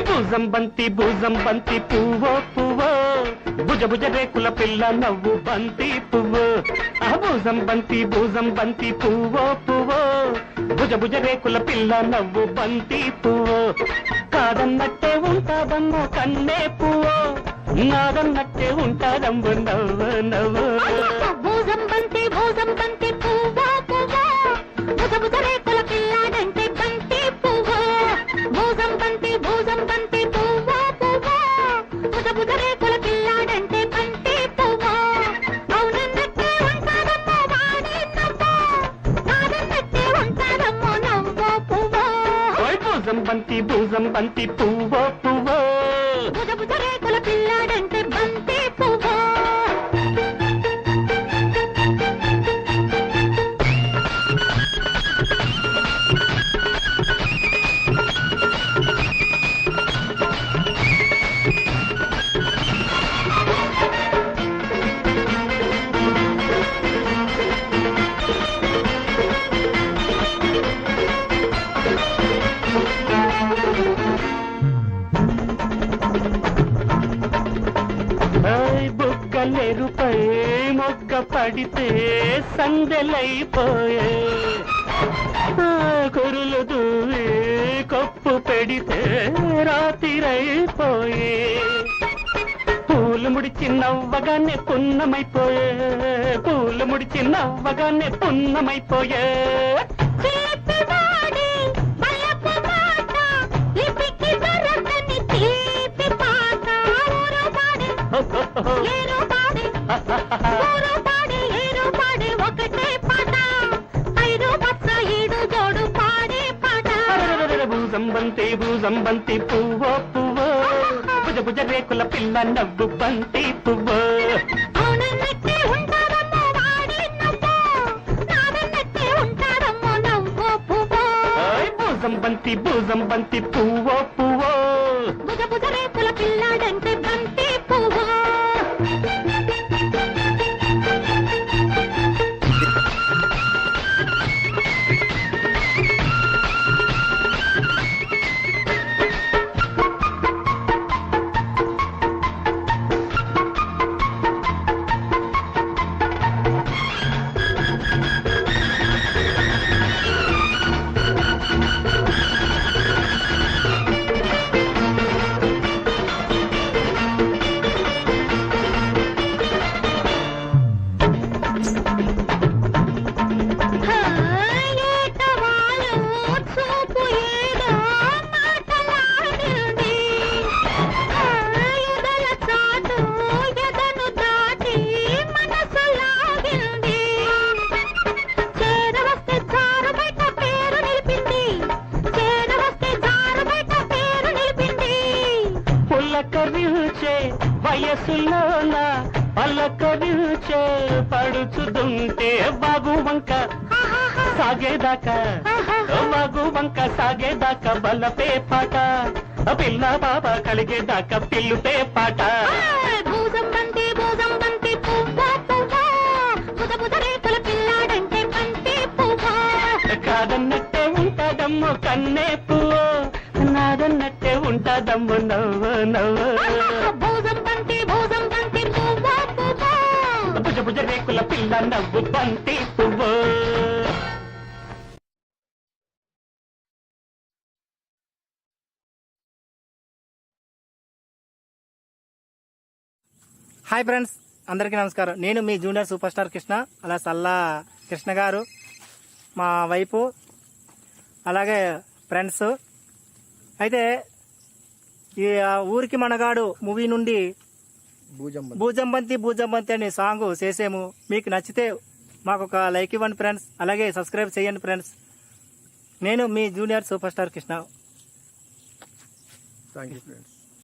భుజం బంతి భుజం బంతి పువ్వో పువ్వో. భుజ భుజ రేకుల పిల్ల నవ్వు బంతి పువ్వు. ఆ బంతి భుజం బంతి పువ్వో పువ్వో. భుజ భుజ రేకుల పిల్ల నవ్వు బంతి పువ్వు. కాదన్నట్టే ఉంటాదమ్మ కన్నే పువ్వు. నాదన్నట్టే ఉంటాదమ్ము నవ్వు బంతి భూజం బంతి పువ్వా పువ్వా. బుజ బుజ రేకుల పిల్లాడంటే బంతి పువ్వా. అవునన్నట్టే ఉంటాదమ్మో వాడి నవ్వో నాదన్నట్టే ఉంటాదమ్మో నవ్వో పువ్వో ఓయ్ భూజం బంతి భూజం బంతి పువ్వో పువ్వో. బుజ బుజ రేకుల పిల్లాడంటే బుగ్గలెరుపై మొగ్గ పడితే సందెలైపోయే. కురులు దూవి కప్పు పెడితే రాతిరైపోయే పూలు ముడిచి నవ్వగానే పున్నమైపోయే. పూలు ముడిచి నవ్వగానే పున్నమైపోయే. చేపివాడి అరెరెరెరె భూజం బంతి భూజం బంతి పువ్వో పువ్వో. భుజ భుజ రేకుల పిల్ల నవ్వు బంతి పువ్వో. పువ్వో. భూజం బంతి బంతి పువ్వో. పుల్లకరించే వయసులోన పల్లకరించే పడుచుదుంటే బాగు వంక సాగేదాకా. బాగు వంక సాగేదాకా బలపే పాట. పిల్ల బాబా కలిగేదాకా పిల్లుపే పాట. ఉంటాదమ్ము నవ్వు నవ్వు. భూజం బంతి భూజం బంతి భుజ భుజ రేకుల పిల్ల నవ్వు బంతి పువ్వు. హాయ్ ఫ్రెండ్స్ అందరికీ నమస్కారం. నేను మీ జూనియర్ సూపర్ స్టార్ కృష్ణ అలా సల్లా కృష్ణ గారు. మా వైపు అలాగే ఫ్రెండ్స్. అయితే ఈ ఆ ఊరికి మనగాడు మూవీ నుండి భూజంబంతి. భూజంబంతి అనే సాంగ్ చేసాము. మీకు నచ్చితే మాకు ఒక లైక్ ఇవ్వండి ఫ్రెండ్స్. అలాగే సబ్స్క్రైబ్ చేయండి ఫ్రెండ్స్. నేను మీ junior super star Krishna. Thank you friends